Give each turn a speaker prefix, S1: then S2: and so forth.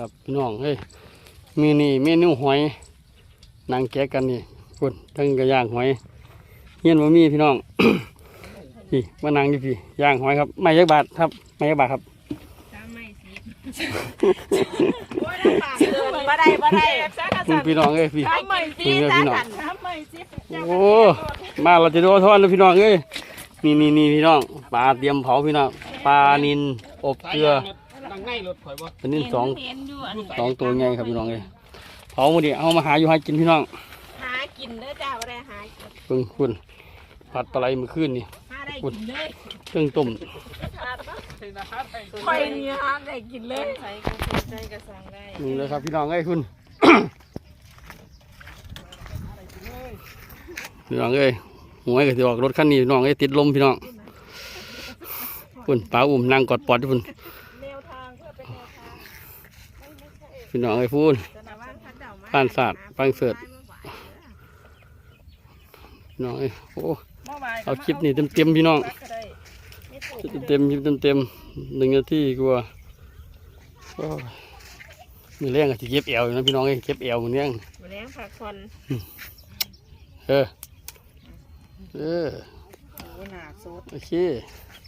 S1: ครับพี่น้องเฮ้ยมีนี่เมนูหอยนางแกะกันนี่คนทั้งกระย่างหอยเฮียนบ่มีพี่น้องพี่มานั่งดิพี่ย่างหอยครับไม่ยักบาทครับไม่ยักบาทครับ
S2: ตามไม่สิ
S3: โอ้ยน้ำปากเกินบ่ได้บ่ได้แซ่บ
S1: คุณพี่น้องเอ้ยพี่
S3: ทำใหม่สิ
S1: พี่
S3: จ้า
S1: น้อง
S3: สันทำใหม่สิ
S1: โอ้มาเราจะโดนทอนเลยพี่น้องเอ้ยนี่นี่นี่พี่น้องปลาเตรียมเผาพี่น้องปลานินอบเกลือ
S4: ดังในรถข่อยบ่
S1: ปลานินสอง
S2: เห็นอยู่อันนี้
S1: สองตัวไงครับพี่น้องเอ้ยเผาหมดดิเอามาหาอยู่ให้กินพี่น้อง
S3: หากินเด้อจ้าบ่ได้หากิน
S1: เพิ่งคุณผัดปลาไหลมือขึ้นนี่
S3: หาได้กินเลย
S1: เครื่องต้ม
S3: ค่อยนี่หาได้กินเลย
S2: ใส่ก็ใส่ใจก็สั่งได้
S1: นี่เลยครับพี่น้องเอ้ยคุณพี่น้องเอ้ยหวยก็สิออกรถคันนี้พี่น้องเอ้ยติดลมพี่น้องคุณปลาอุ่มนั่งกอดปอดคุณ
S3: แนวทางเพื่อเป็นแนวทาง
S1: พี่น้องเอ้ยพูน
S3: จะนำว่าท่านเจ้ามา
S1: ผ่านศาสตร์ฟังเสิร์ตพี่น้องเอ้ยโอ้เอาคลิปนี้เต็มเต็มๆพี่น้องเต็มๆเต็มเต็มๆหนึ่งนาทีกว่าโอ้ยมีแรงก็จะเก็บแอวอยู่นะพี่น้องเอ้ยเก็บแอวมันเนี้ยง
S3: แรงผักคน
S1: เออเออ
S3: โอ้หนาสด
S1: โอเค
S3: เ